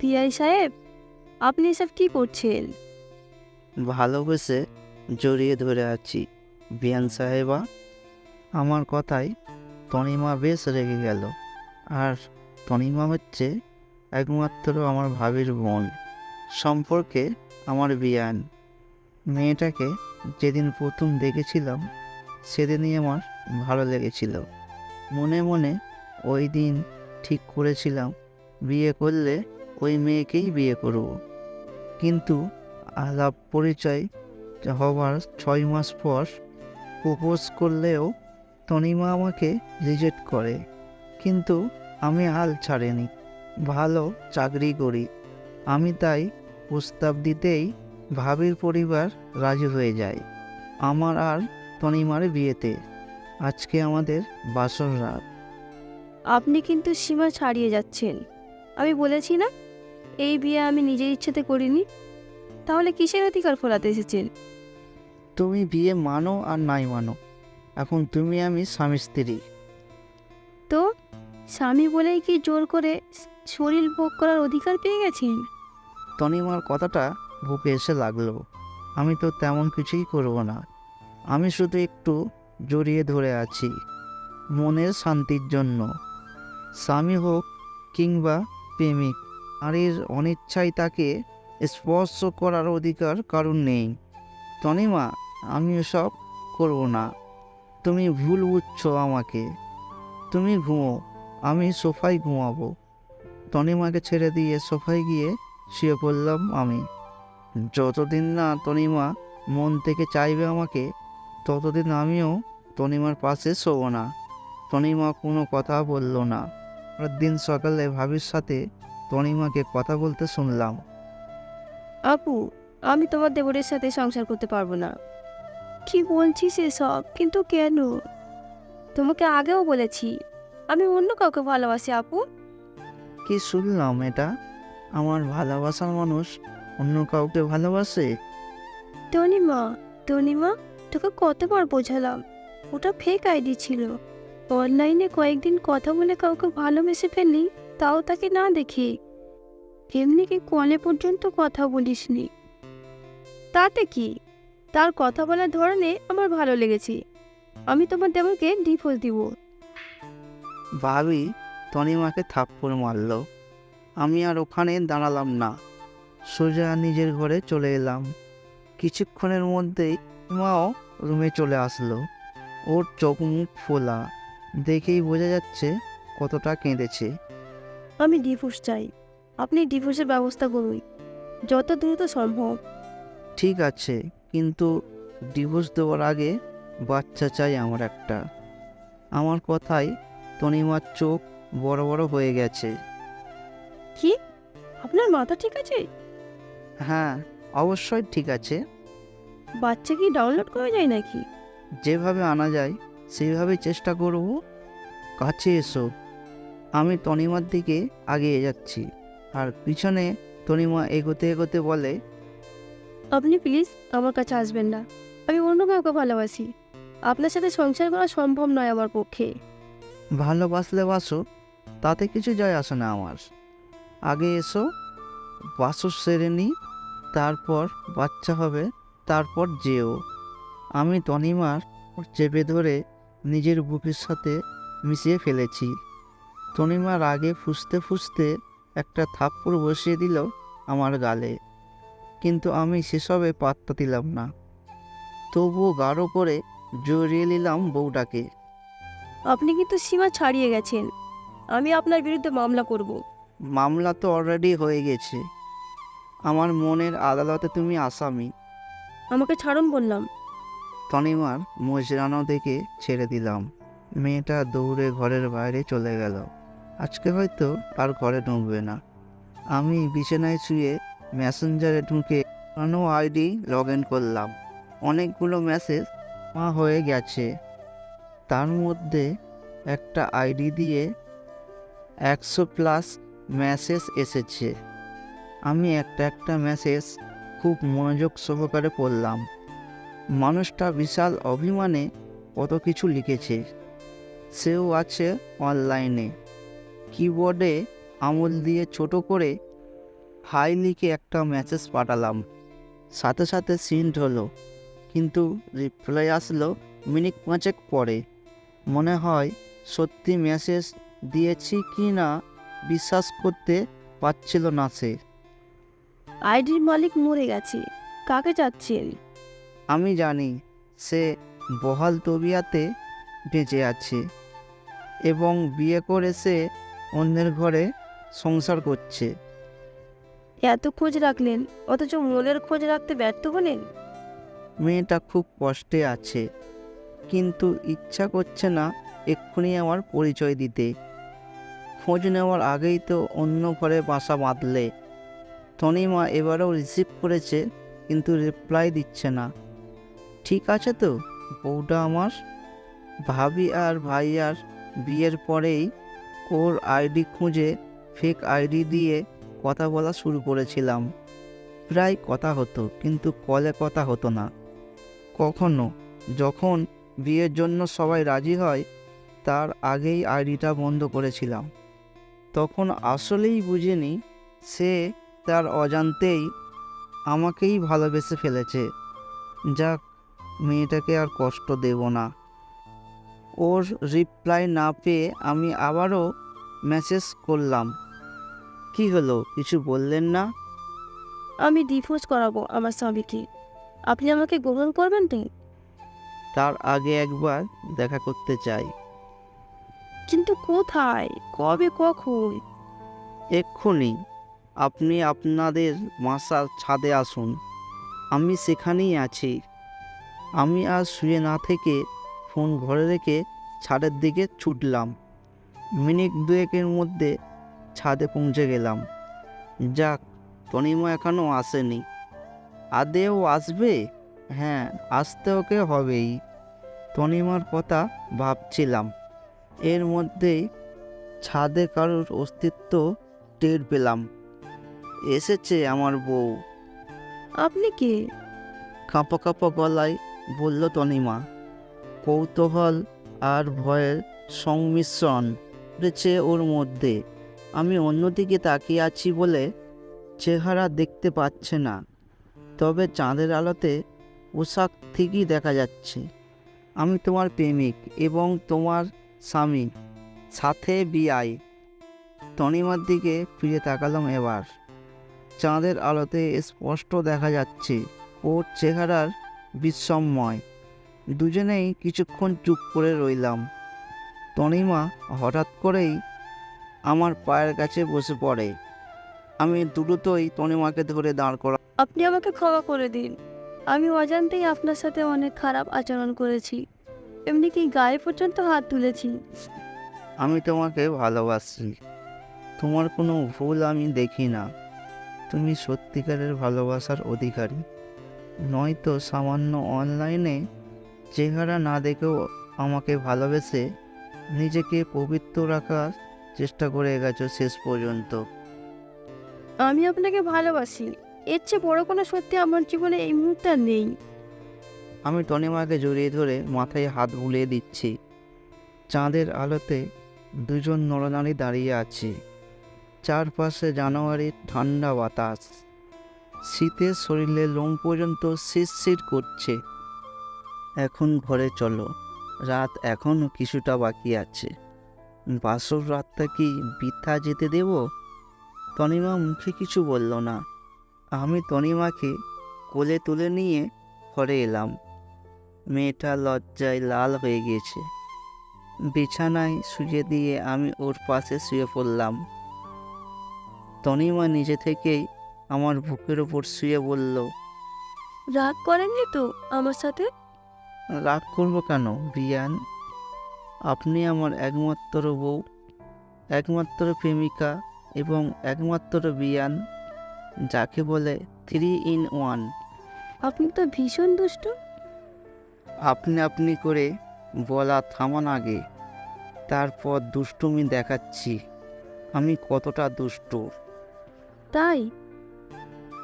Vi সাহেব, আপনি এসব কি করছেন? ভালোবেসে জড়িয়ে ধরে আছি। বিয়ান সাহেবা, আমার কথায় তনিমা বেশ রেগে গেল। আর তনিমা হচ্ছে একমাত্র আমার ভাবির বোন। সম্পর্কে আমার বিয়ান। মেয়েটাকে যেদিন প্রথম দেখেছিলাম, সেদিনই আমার ভালো লেগেছিল। মনে মনে ওই দিন ঠিক করেছিলাম বিয়ে করলে ওই মেয়েকেই বিয়ে করব। কিন্তু আলাপ পরিচয় হওয়ার ছয় মাস পর প্রপোজ করলেও তনিমা আমাকে রিজেক্ট করে। কিন্তু আমি হাল ছাড়িনি, ভালো চাকরি করি। আমি তাই প্রস্তাব দিতেই ভাবির পরিবার রাজি হয়ে যায়। আমার আর তনিমার বিয়েতে আজকে আমাদের বাসর রাত। আপনি কিন্তু সীমা ছাড়িয়ে যাচ্ছেন। আমি বলেছি না? এই বিয়ে আমি নিজের ইচ্ছেতে করিনি। তাহলে কিসের অধিকার ফোলাতে এসেছেন? তুমি বিয়ে মানো আর নাই মানো। এখন তুমি আমি স্বামী স্ত্রী। তো? স্বামী বলেই কি জোর করে শরীর ভোগ করার অধিকার পেয়ে গেছেন? তনিমার কথাটা বুকে এসে লাগল। আমি তো তেমন কিছুই করব না। আমি শুধু একটু জড়িয়ে ধরে আছি। মনের শান্তির জন্য। স্বামী হোক কিংবা প্রেমিক নারীর অনিচ্ছায় তাকে স্পর্শ করার অধিকার কারণ নেই। তনিমা, আমি এসব করব না। তুমি ভুল বুঝছ আমাকে। তুমি ঘুমো, আমি সোফায় ঘুমাবো। তনিমাকে ছেড়ে দিয়ে সোফায় গিয়ে শুয়ে পড়লাম আমি। যতদিন না তনিমা মন থেকে চাইবে আমাকে, ততদিন আমিও তনিমার পাশে শোবো না। তনিমা কোনো কথা বলল না। পরের দিন সকালে ভাবির সাথে তনিমাকে কথা বলতে শুনলাম। আপু আমি তোমার দেবরের সাথে সংসার করতে পারব না। কি বলছিস এসব? কিন্তু কেন? তোমাকে আগেও বলেছি আমি অন্য কাউকে ভালোবাসি আপু। কি শুনলাম এটা? আমার ভালোবাসার মানুষ অন্য কাউকে ভালোবাসে? টনিমা টনিমা তোকে কতবার বোঝালাম। ওটা ফেক আইডি ছিল। অনলাইনে কয়েকদিন কথা বলে কাউকে ভালোবেসে ফেললি তাও তাকে না দেখি। এমনি কি কলে পর্যন্ত কথা বলিসনি? তাতে কি? তার কথা বলার ধরনে আমার ভালো লেগেছে। আমি তোমার দেবরকে ডিভোর্স দিব। ভাবি তনিমাকে থাপ্পড় মারল। আমি আর ওখানে দাঁড়ালাম না। সোজা নিজের ঘরে চলে এলাম। কিছুক্ষণের মধ্যেই মাও রুমে চলে আসলো। ওর চোখ মুখ ফোলা। দেখেই বোঝা যাচ্ছে কতটা কেঁদেছে। আমি ডিভোর্স চাই। আপনি ডিভোর্সের ব্যবস্থা করুন। যত দ্রুত সম্ভব। ঠিক আছে কিন্তু ডিভোর্স দেওয়ার আগে বাচ্চা চাই আমার একটা। আমার কথায় তনিমার চোখ বড় বড় হয়ে গেছে। কি? আপনার মাথা ঠিক আছে? হ্যাঁ অবশ্যই ঠিক আছে। বাচ্চা কি ডাউনলোড করা যায় নাকি? যেভাবে আনা যায় সেইভাবেই চেষ্টা করব। কাছে এসো। আমি তনিমার দিকে আগিয়ে যাচ্ছি। আর পিছনে তনিমা এগোতে এগোতে বলে আপনি প্লিজ আমার কাছে আসবেন না। আমি অন্য কাউকে ভালোবাসি। আপনার সাথে সংসার করা সম্ভব নয় আমার পক্ষে। ভালোবাসলে বাসো তাতে কিছু যায় আসে না আমার। আগে এসো বাসর সেরে নিই তারপর বাচ্চা হবে তারপর যেও। আমি তনিমার চেপে ধরে নিজের বুকের সাথে মিশিয়ে ফেলেছি। তনিমার আগে ফুসতে ফুসতে একটা থাপ্পড় বসিয়ে দিল আমার গালে। কিন্তু আমি সেসবে পাত্তা দিলাম না। তবুও গাঢ় করে জড়িয়ে নিলাম বউটাকে। আপনি কিন্তু সীমা ছাড়িয়ে গেছেন। আমি আপনার বিরুদ্ধে মামলা করব। মামলা তো অলরেডি হয়ে গেছে। আমার মনের আদালতে তুমি আসামি। আমাকে ছাড়ুন বললাম। তনিমার মজরানো দেখে ছেড়ে দিলাম। মেয়েটা দৌড়ে ঘরের বাইরে চলে গেল। আজকে হয়তো আর ঘরে ঢুকবে না। আমি বিছানায় শুয়ে মেসেঞ্জারে ঢুকে পুরানো আইডি লগ ইন করলাম। অনেকগুলো মেসেজ মা হয়ে গেছে। তার মধ্যে একটা আইডি দিয়ে একশো প্লাস মেসেজ এসেছে। আমি একটা একটা মেসেজ খুব মনোযোগ সহকারে পড়লাম। মানুষটা বিশাল অভিমানে কত কিছু লিখেছে। সেও আছে অনলাইনে। কিবোর্ডে আমল দিয়ে ছোট করে হাই লিখে একটা মেসেজ পাঠালাম। সাথে সাথে সিন্ড হলো। কিন্তু রিপ্লাই আসলো মিনিট পাঁচেক পরে। মনে হয়, সত্যি মেসেজ দিয়েছি কি না বিশ্বাস করতে পারছিল না সে। আইডির মালিক মরে গেছে। কাকে চাচ্ছেন? আমি জানি সে বহাল তবিয়াতে বেঁচে আছে এবং বিয়ে করে সে অন্যের ঘরে সংসার করছে। এত খোঁজ রাখলেন অথচ মনের খোঁজ রাখতে ব্যর্থ হলেন? মেয়েটা খুব কষ্টে আছে কিন্তু ইচ্ছা করছে না এক্ষুনি আমার পরিচয় দিতে। খোঁজ নেওয়ার আগেই তো অন্য ঘরে বাসা বাঁধলে। তনিমা এবারেও রিসিভ করেছে কিন্তু রিপ্লাই দিচ্ছে না। ঠিক আছে তো? বউটা আমার। ভাবি আর ভাইয়ার বিয়ের পরেই ওর আইডি খুঁজে ফেক আইডি দিয়ে কথা বলা শুরু করেছিলাম। প্রায় কথা হতো, কিন্তু কলে কথা হতো না। কখনো, যখন বিয়ের জন্য সবাই রাজি হয়, তার আগেই আইডিটা বন্ধ করেছিলাম। তখন আসলেই বুঝিনি, সে তার অজান্তেই আমাকেই ভালোবেসে ফেলেছে। যাক মেয়েটাকে আর কষ্ট দেব না। ওর রিপ্লাই না পেয়ে আমি আবারও মেসেজ করলাম। কি হলো কিছু বললেন না? আমি ডিভোর্স করাবো আমার স্বামীকে। আপনি আমাকে গ্রহণ করবেন তো তার আগে একবার দেখা করতে চাই। কিন্তু কোথায়? কবে কখন? এক্ষুনি আপনি আপনাদের মাসার ছাদে আসুন। আমি সেখানেই আছি। আমি আর শুয়ে না থেকে ফোন ঘরে রেখে ছাদের দিকে ছুটলাম। মিনিট দুয়েকের মধ্যে ছাদে পৌঁছে গেলাম। যাক তনিমা এখনও আসেনি। আদেও আসবে? হ্যাঁ আসতে ওকে হবেই। তনিমার কথা ভাবছিলাম। এর মধ্যেই ছাদে কারোর অস্তিত্ব টের পেলাম। এসেছে আমার বউ। আপনি কে? কাঁপা কাঁপা গলায় বলল তনিমা, কৌতূহল আর ভয়ের সংমিশ্রণ রয়েছে ওর মধ্যে। আমি অন্যদিকে তাকিয়ে আছি বলে চেহারা দেখতে পাচ্ছে না। তবে চাঁদের আলোতে পোশাক ঠিকই দেখা যাচ্ছে। আমি তোমার প্রেমিক এবং তোমার স্বামী, সাথে বিয়াই তনিমার দিকে ফিরে তাকালাম এবার। চাঁদের আলোতে স্পষ্ট দেখা যাচ্ছে ওর চেহারার বিস্ময় দুজনেই কিছুক্ষণ চুপ করে রইলাম। তনিমা হঠাৎ করেই আমার পায়ের কাছে বসে পড়ে। আমি দ্রুতই তনিমাকে ধরে দাঁড় করা আপনি আমাকে ক্ষমা করে দিন। আমি অজান্তেই আপনার সাথে অনেক খারাপ আচরণ করেছি। এমনি কি গায়ে পর্যন্ত হাত তুলেছি? আমি তোমাকে ভালোবাসি। তোমার কোনো ভুল আমি দেখি না। তুমি সত্যিকারের ভালোবাসার অধিকারী। নয়তো সামান্য অনলাইনে চেহারা না দেখেও আমাকে ভালোবেসে নিজেকে পবিত্র রাখার চেষ্টা করে গেছো শেষ পর্যন্ত। আমি আপনাকে ভালোবাসি। এর চেয়ে বড় কোনো সত্যি আমার জীবনে এই মুহূর্তে আর নেই। আমি টনিমাকে জড়িয়ে ধরে মাথায় হাত বুলিয়ে দিচ্ছি। চাঁদের আলোতে দুজন নরনারী দাঁড়িয়ে আছে। চারপাশে জানুয়ারির ঠান্ডা বাতাস। শীতের শরীরে লোম পর্যন্ত শিরশির করছে। এখন ঘরে চলো, রাত এখনও কিছুটা বাকি আছে। বাসর রাতটা কি বৃথা যেতে দেব? তনিমা মুখে কিছু বলল না। আমি তনিমাকে কোলে তুলে নিয়ে ঘরে এলাম। মেয়েটা লজ্জায় লাল হয়ে গিয়েছে। বিছানায় শুয়ে দিয়ে আমি ওর পাশে শুয়ে পড়লাম। তনিমা নিজে থেকেই আমার বুকের ওপর শুয়ে বলল রাগ করেননি তো আমার সাথে? রাগ করব কেন বিয়ান আপনি আমার একমাত্র বউ একমাত্র প্রেমিকা এবং একমাত্র বিয়ান যাকে বলে থ্রি ইন ওয়ান। আপনি তো ভীষণ দুষ্ট। আপনি আপনি করে বলা থামান আগে তারপর দুষ্টুমি দেখাচ্ছি। আমি কতটা দুষ্ট। তাই?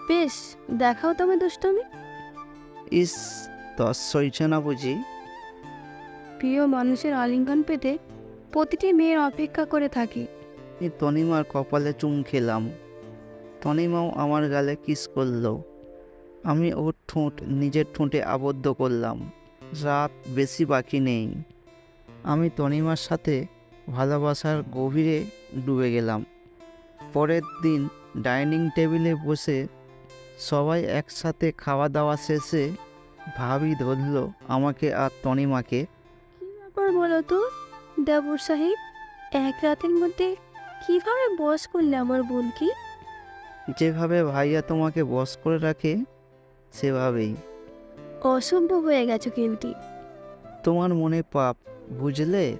বেশ দেখাও তুমি দুষ্টমি। ইস দশ সইছে না বুঝি। প্রিয় মানুষের আলিঙ্গন পেতে প্রতিটি মেয়ের অপেক্ষা করে থাকি। এই তনিমার কপালে চুম খেলাম। তনিমাও আমার গালে কিস করল। আমি ওর ঠোঁট নিজের ঠোঁটে আবদ্ধ করলাম। রাত বেশি বাকি নেই। আমি তনিমার সাথে ভালোবাসার গভীরে ডুবে গেলাম। পরের দিন ডাইনিং টেবিলে বসে সবাই একসাথে খাওয়া দাওয়া শেষে ভাবি ধরল আমাকে আর তনিমাকে। ব্যাপার বলো তো? দেবর সাহেব এক রাতের মধ্যে কীভাবে বস করলে আমার বোনকে? যেভাবে ভাইয়া তোমাকে বস করে রাখে সেভাবেই। অসভ্য হয়ে গেছো কিন্তু তোমার মনে পাপ বুঝলে?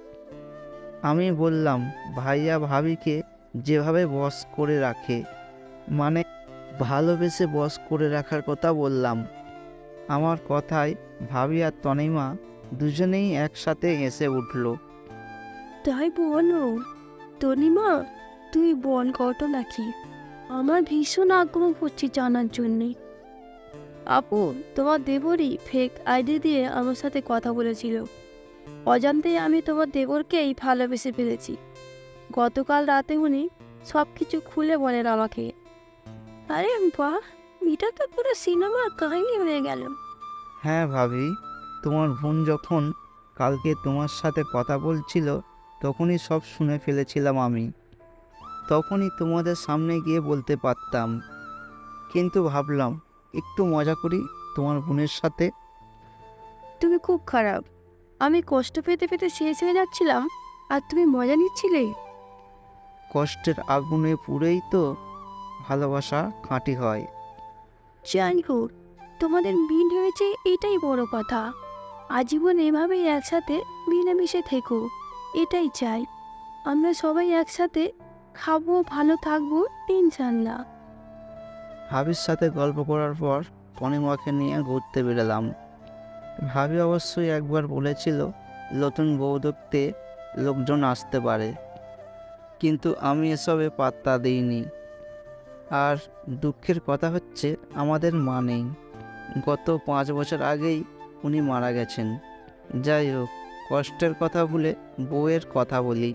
আমি বললাম ভাইয়া ভাবিকে যেভাবে বস করে রাখে মানে ভালোবেসে বস করে রাখার কথা বললাম। আমার কথায় ভাবি আর তনিমা দুজনেই একসাথে এসে উঠল। তাই বলো, তনিমা, তুই বল কত নাকি আমার ভীষণ আগ্রহ হচ্ছে জানার জন্যে। আপু, তোমার দেবরই ফেক আইডি দিয়ে আমার সাথে কথা বলেছিল। অজান্তেই আমি তোমার দেবরকেই ভালোবেসে ফেলেছি। গতকাল রাতে উনি সব কিছু খুলে বলেন আমাকে। আরে বাহ এটা তো পুরো সিনেমার কাহিনী হয়ে গেল। হ্যাঁ ভাবি তোমার বোন যখন কালকে তোমার সাথে কথা বলছিল তখনই সব শুনে ফেলেছিলাম আমি। তখনই তোমাদের সামনে গিয়ে বলতে পারতাম। কিন্তু ভাবলাম একটু মজা করি তোমার বোনের সাথে। তুমি খুব খারাপ। আমি কষ্ট পেতে পেতে শেষ হয়ে যাচ্ছিলাম আর তুমি মজা নিচ্ছিলে? কষ্টের আগুনে পুড়েই তো ভালোবাসা খাঁটি হয়। জানি হোক তোমাদের মিল হয়েছে এটাই বড় কথা। আজীবন এভাবেই একসাথে মিলেমিশে থেকো এটাই চাই। আমরা সবাই একসাথে খাব ভালো থাকব ইনশাল্লাহ ভাবির সাথে গল্প করার পর পনিমাকে নিয়ে ঘুরতে বেরোলাম। ভাবি অবশ্যই একবার বলেছিল নতুন বউ দেখতে লোকজন আসতে পারে। কিন্তু আমি এসবে পাত্তা দিইনি। আর দুঃখের কথা হচ্ছে আমাদের মা নেই। গত পাঁচ বছর আগেই উনি মারা গেছেন। যাই হোক, কষ্টের কথা ভুলে বউয়ের কথা বলি।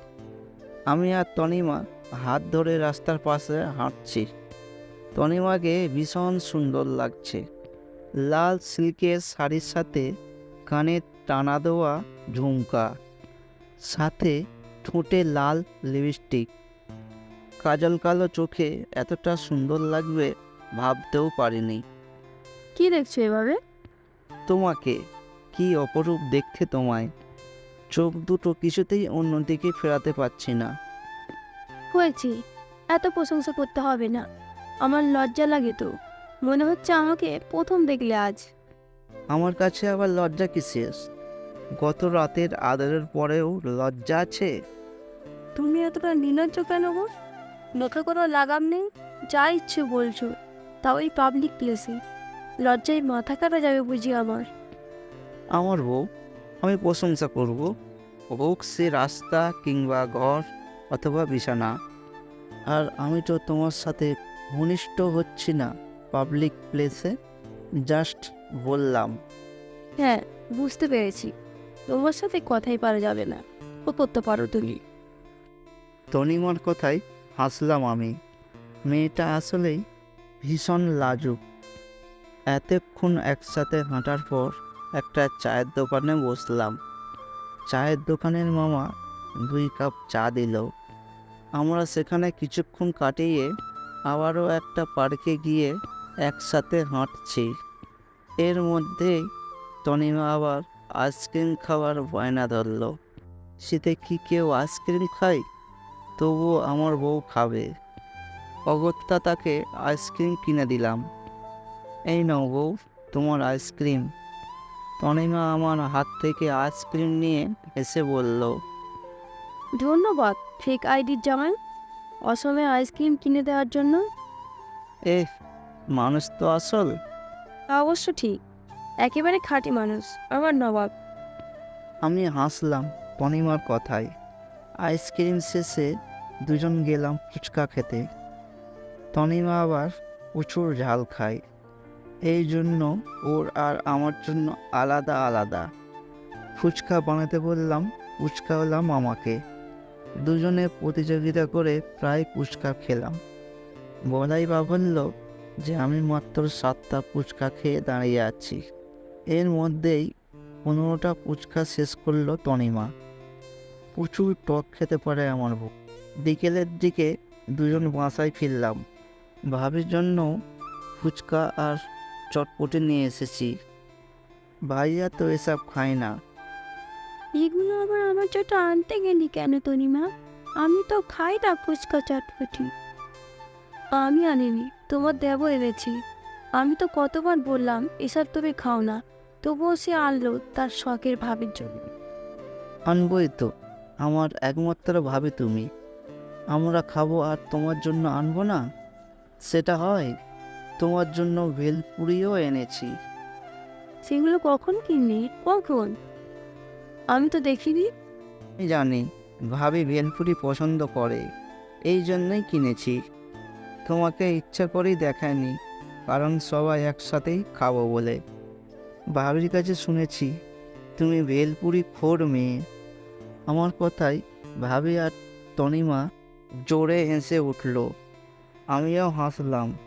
আমি আর তনিমা হাত ধরে রাস্তার পাশে হাঁটছি। তনিমাকে ভীষণ সুন্দর লাগছে। লাল সিল্কের শাড়ির সাথে কানে টানা দেওয়া ঝুমকা, সাথে ঠোঁটে লাল লিপস্টিক। কাজল কালো চোখে এতটা সুন্দর লাগবে ভাবতেও পারিনি। কি দেখছ এভাবে তোমাকে কি অপরূপ দেখতে তোমায়? চোখ দুটো কিছুতেই অন্যদিকে ফেরাতে পারছি না। হয়েছি এত প্রশংসা করতে হবে না। আমার লজ্জা লাগে তো। মনে হচ্ছে আমাকে প্রথম দেখলে আজ। আমার কাছে আবার লজ্জা কিসের? গত রাতের আদরের পরেও লজ্জা আছে? তুমি এতটা নির্লজ্জ কেন গো? মুখে কোনো লাগাম নেই যা ইচ্ছে বলছো তাও এই পাবলিক প্লেসে লজ্জায় মাথা কাটা যাবে বুঝি আমার। আমার বউ আমি প্রশংসা করব। হোক সে রাস্তা কিংবা ঘর অথবা বিছানা আর আমি তো তোমার সাথে ঘনিষ্ঠ হচ্ছি না পাবলিক প্লেসে জাস্ট বললাম। হ্যাঁ বুঝতে পেরেছি। তোমার সাথে কথাই পারা যাবে না। ও করতে পারো তুমি। তনিমার কথায় হাসলাম আমি। মেয়েটা আসলেই ভীষণ লাজুক। এতক্ষণ একসাথে হাঁটার পর একটা চায়ের দোকানে বসলাম। চায়ের দোকানের মামা দুই কাপ চা দিল। আমরা সেখানে কিছুক্ষণ কাটিয়ে আবারও একটা পার্কে গিয়ে একসাথে হাঁটছি। এর মধ্যেই তনিমা আবার আইসক্রিম খাওয়ার বায়না ধরলো। শীতে কি কেউ আইসক্রিম খায়? তবুও আমার বউ খাবে। অগত্যা তাকে আইসক্রিম কিনে দিলাম। এই নাও বউ তোমার আইসক্রিম। তনিমা আমার হাত থেকে আইসক্রিম নিয়ে এসে বলল ধন্যবাদ ফেক আইডির জামাই। অসমে আইসক্রিম কিনে দেওয়ার জন্য? এ মানুষ তো আসল। অবশ্য ঠিক একেবারে খাঁটি মানুষ আমার নবাব। আমি হাসলাম তনিমার কথায়। আইসক্রিম শেষে দুজন গেলাম ফুচকা খেতে। তনিমা আবার প্রচুর ঝাল খায়। এই জন্য ওর আর আমার জন্য আলাদা আলাদা। ফুচকা বানাতে বললাম, ফুচকা হলাম আমাকে। দুজনে প্রতিযোগিতা করে প্রায় ফুচকা খেলাম। বলাই বা বলল যে আমি মাত্র সাতটা ফুচকা খেয়ে দাঁড়িয়ে আছি। এর মধ্যেই পনেরোটা ফুচকা শেষ করল তনিমা। প্রচুর টক খেতে পারে আমার বুক। বিকেলের দিকে দুজন বাসায় ফিরলাম। ভাবির জন্য ফুচকা আর চটপটি নিয়ে এসেছি। ভাইয়া তো এসব খায় না। এগুলো আবার আমার জন্য আনতে গেলি কেন তনিমা? আমি তো খাই না ফুচকা চটপটি। আমি আনিনি তোমার দেবো এনেছি। আমি তো কতবার বললাম এসব তুমি খাও না। তবুও সে আনলো তার শখের ভাবের জন্য। আনবই তো আমার একমাত্র ভাবে তুমি। আমরা খাব আর তোমার জন্য আনব না? সেটা হয় তোমার জন্য ভেলপুরিও এনেছি। সেগুলো কখন কিনলি? কখন? আমি তো দেখিনি। আমি জানি ভাবি ভেলপুরি পছন্দ করে এই জন্যই কিনেছি। তোমাকে ইচ্ছা করেই দেখায়নি কারণ সবাই একসাথেই খাব বলে। ভাবির কাছে শুনেছি তুমি ভেলপুরি খোর মেয়ে। আমার কথায় ভাবি আর তনিমা জোরে হেসে উঠল। আমিও হাসলাম।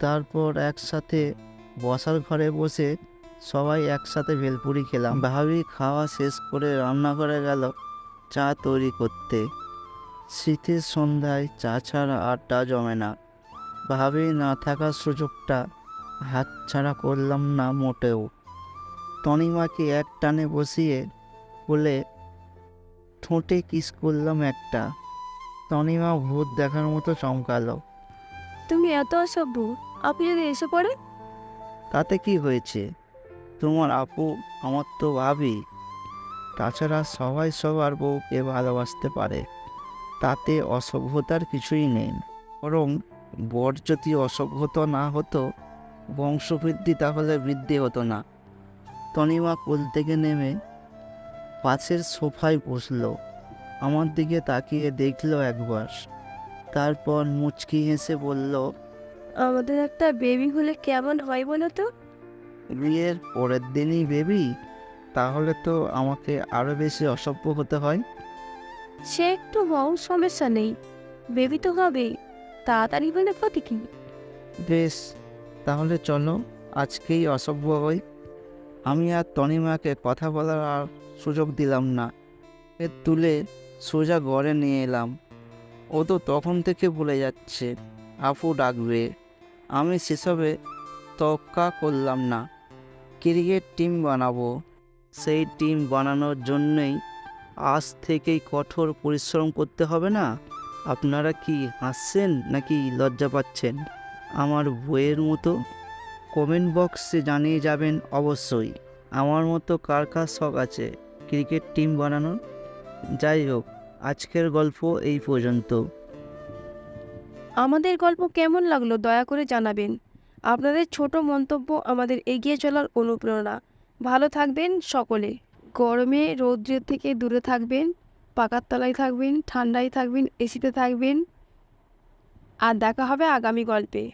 তারপর একসাথে বসার ঘরে বসে সবাই একসাথে ভেলপুরি খেলাম। ভাবি খাওয়া শেষ করে রান্না করে গেল চা তৈরি করতে। শীতের সন্ধ্যায় চা ছাড়া আড্ডা জমে না। ভাবি না থাকার সুযোগটা হাতছাড়া করলাম না মোটেও। তনিমাকে এক টানে বসিয়ে বলে, ঠোঁটে কিস করলাম একটা। তনিমা ভূত দেখার মতো চমকালো। তুমি এত অসভ্য আপনি যদি এসে পড়ে তাতে কি হয়েছে? তোমার আপু আমার তো ভাবি। তাছাড়া সবাই সবার বউকে ভালোবাসতে পারে। তাতে অসভ্যতার কিছুই নেই। বরং বর যদি অসভ্যতা না হতো বংশবৃদ্ধি তাহলে বৃদ্ধি হতো না। তনিমা কোল থেকে নেমে পাশের সোফায় বসল। আমার দিকে তাকিয়ে দেখল একবার। তারপর মুচকি হেসে বলল আমাদের একটা বেবি হলে কেমন হয় বলো তো? বিয়ের পরের দিনই বেবি তাহলে তো আমাকে আরও বেশি অসভ্য হতে হয়। সে একটু হও সমস্যা নেই। বেবি তো হবেই তাড়াতাড়ি হলে ক্ষতি কি? বেশ তাহলে চলো আজকেই অসভ্য হই। আমি আর তনিমাকে কথা বলার আর সুযোগ দিলাম না। এ তুলে সোজা ঘরে নিয়ে এলাম। ও তো তখন থেকে ভুলে যাচ্ছে। আপু ডাকবে। আমি সেসবে তক্কা করলাম না। ক্রিকেট টিম বানাবো। সেই টিম বানানোর জন্যই আজ থেকেই কঠোর পরিশ্রম করতে হবে না? আপনারা কি হাসছেন নাকি লজ্জা পাচ্ছেন? আমার বইয়ের মতো কমেন্ট বক্সে জানিয়ে যাবেন অবশ্যই। আমার মতো কার কার শখ আছে ক্রিকেট টিম বানানোর? যাই হোক আজকের গল্প এই পর্যন্ত। আমাদের গল্প কেমন লাগল দয়া করে জানাবেন। আপনাদের ছোট মন্তব্য আমাদের এগিয়ে চলার অনুপ্রেরণা। ভালো থাকবেন সকলে। গরমে রৌদ্রের থেকে দূরে থাকবেন, পাকার তলায় থাকবেন, ঠান্ডায় থাকবেন, এসিতে থাকবেন। আর দেখা হবে আগামী গল্পে।